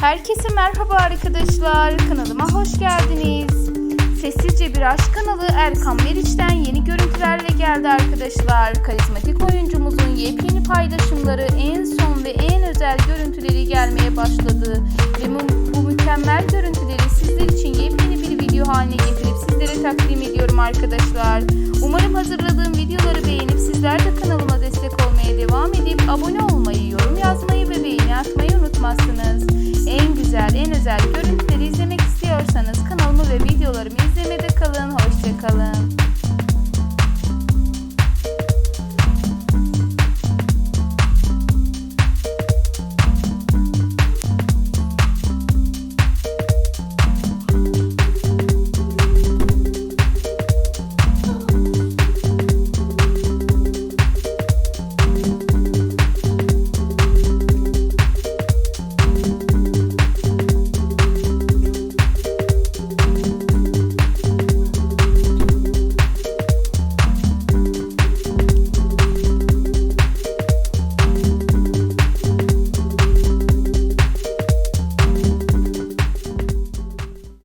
Herkese merhaba arkadaşlar. Kanalıma hoş geldiniz. Sessizce bir aşk kanalı Erkan Meriç'ten yeni görüntülerle geldi arkadaşlar. Karizmatik oyuncumuzun yepyeni paylaşımları en son ve en özel görüntüleri gelmeye başladı. Ve bu, mükemmel görüntüleri sizler için yepyeni bir video haline getirip sizlere takdim ediyorum arkadaşlar. Umarım hazırladığım videoları beğenip sizler de özel en özel görüntüleri izlemek istiyorsanız kanalımı ve videolarımı izlemede kalın. Hoşçakalın.